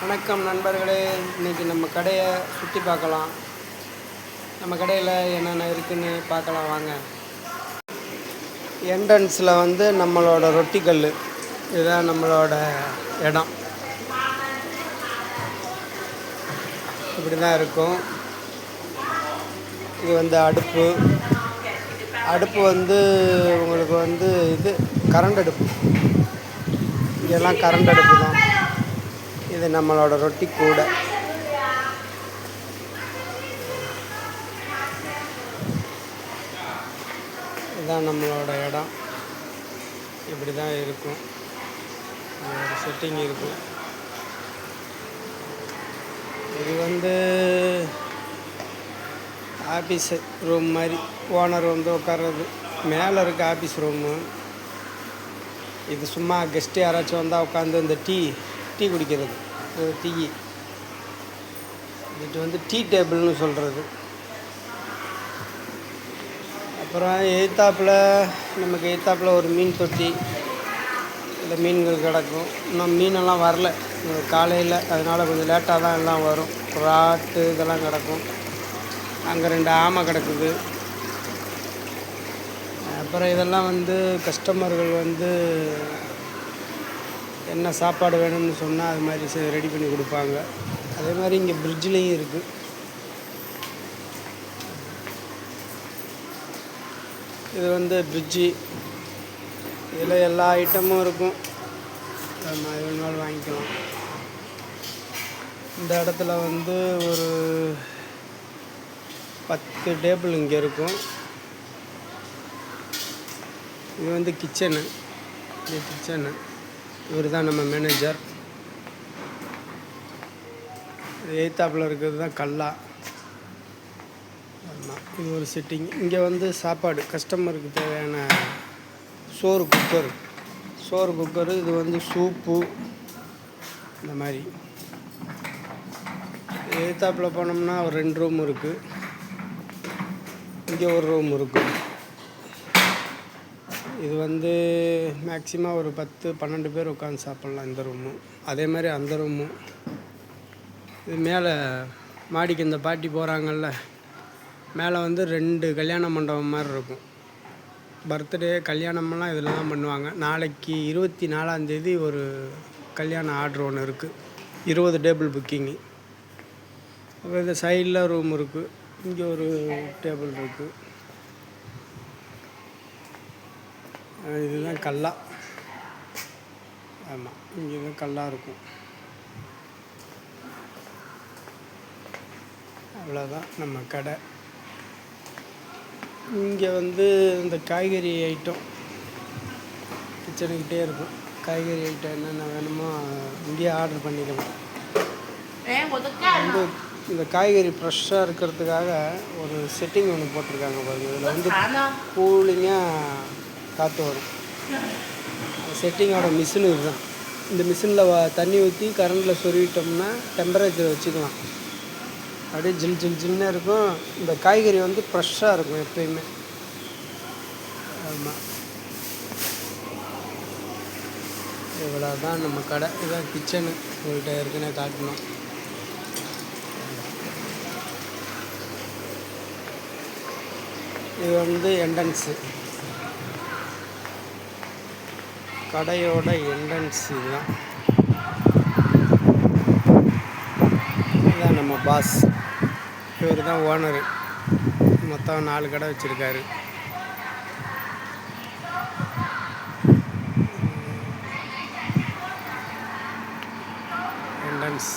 வணக்கம் நண்பர்களே. இன்றைக்கி நம்ம கடையை சுற்றி பார்க்கலாம். நம்ம கடையில் என்னென்ன இருக்குன்னு பார்க்கலாம் வாங்க. என்ட்ரன்ஸில் வந்து நம்மளோட ரொட்டி கல் இதுதான் நம்மளோட இடம். இப்படி தான் இருக்கும். இது வந்து அடுப்பு. அடுப்பு வந்து உங்களுக்கு வந்து இது கரண்ட் அடுப்பு. இங்கெல்லாம் கரண்ட் அடுப்பு தான். இது நம்மளோட ரொட்டி கூடை. இதுதான் நம்மளோட இடம். இப்படி தான் இருக்கும். ஒரு செட்டிங் இருக்கும். இது வந்து ஆஃபீஸ் ரூம் மாதிரி. ஓனர் வந்து உட்கார்றது. மேலே இருக்க ஆஃபீஸ் ரூமு இது சும்மா கெஸ்ட்டு யாராச்சும் வந்தால் உட்காந்து இந்த டீ டீ குடிக்கிறது டீ. இது வந்து டீ டேபிள்னு சொல்கிறது அப்புறம் எய்த்தாப்பில் நமக்கு எய்த்தாப்பில் ஒரு மீன் தொட்டி. இல்லை மீன்கள் கிடக்கும். இன்னும் மீனெல்லாம் வரல. காலையில் அதனால் கொஞ்சம் லேட்டாக தான் எல்லாம் வரும். ராட்டு இதெல்லாம் கிடக்கும். அங்கே ரெண்டு ஆமை கிடக்குது. அப்புறம் இதெல்லாம் வந்து கஸ்டமர்கள் வந்து என்ன சாப்பாடு வேணும்னு சொன்னால் அது மாதிரி ரெடி பண்ணி கொடுப்பாங்க. அதே மாதிரி இங்கே பிரிட்ஜ்லேயும் இருக்குது இது வந்து பிரிட்ஜி இதில் எல்லா ஐட்டமும் இருக்கும். நம்ம வேணாலும் வாங்கிக்கலாம். இந்த இடத்துல வந்து ஒரு பத்து டேபிள் இங்கே இருக்கும். இது வந்து கிச்சனு இது கிச்சனு இவர் தான் நம்ம மேனேஜர் எய்த்தாப்பில் இருக்கிறது தான் கல்லா. ஆமாம் இது ஒரு சிட்டிங் இங்கே வந்து சாப்பாடு கஸ்டமருக்கு தேவையான சோறு குக்கர் சோறு குக்கரு இது வந்து சூப்பு இந்த மாதிரி. எய்த்தாப்பில் போனோம்னா ஒரு ரெண்டு ரூம் இருக்குது இங்கே ஒரு ரூம் இருக்குது இது வந்து மேக்ஸிமம் ஒரு பத்து பன்னெண்டு பேர் உட்காந்து சாப்பிட்லாம் இந்த ரூமு அதே மாதிரி அந்த ரூமும் இது மேலே மாடிக்கு இந்த பாட்டி போகிறாங்கல்ல மேலே வந்து ரெண்டு கல்யாண மண்டபம் மாதிரி இருக்கும். பர்த்டே கல்யாணமெல்லாம் இதில் தான் பண்ணுவாங்க. நாளைக்கு இருபத்தி நாலாந்தேதி ஒரு கல்யாண ஆர்டர் ஒன்று இருக்குது இருபது டேபிள் புக்கிங்கு அப்புறம் இந்த சைடில் ரூம் இருக்குது இங்கே ஒரு டேபிள் இருக்குது இதுதான் கல்லா. ஆமாம் இங்கே தான் கல்லா இருக்கும். அவ்வளோதான் நம்ம கடை. இங்கே வந்து இந்த காய்கறி ஐட்டம் கிச்சனுக்கிட்டே இருக்கும். காய்கறி ஐட்டம் என்னென்ன வேணுமோ இங்கேயே ஆர்டர் பண்ணிக்கலாம். வந்து இந்த காய்கறி ஃப்ரெஷ்ஷாக இருக்கிறதுக்காக ஒரு செட்டிங் ஒன்று போட்டிருக்காங்க பாருங்க. இதில் வந்து கூலிங்காக காற்று வரும். செட்டிங்கோட மிஷின் இதுதான். இந்த மிஷினில் தண்ணி ஊற்றி கரண்டில் சொருவிட்டோம்னா டெம்பரேச்சர் வச்சுக்கலாம். அப்படியே ஜில் ஜில் ஜில்னு இருக்கும். இந்த காய்கறி வந்து ஃப்ரெஷ்ஷாக இருக்கும் எப்பயுமே. ஆமாம் இவ்வளோ தான் நம்ம கடை. இதான் கிச்சனு உங்கள்கிட்ட ஏற்கனவே காட்டணும் இது வந்து என்ட்ரன்ஸு கடையோட என்ட்ரன்ஸ் இதுதான். இதுதான் நம்ம பாஸ் இவர் தான் ஓனரு மொத்தம் நாலு கடை வச்சுருக்காரு. என்ட்ரன்ஸ்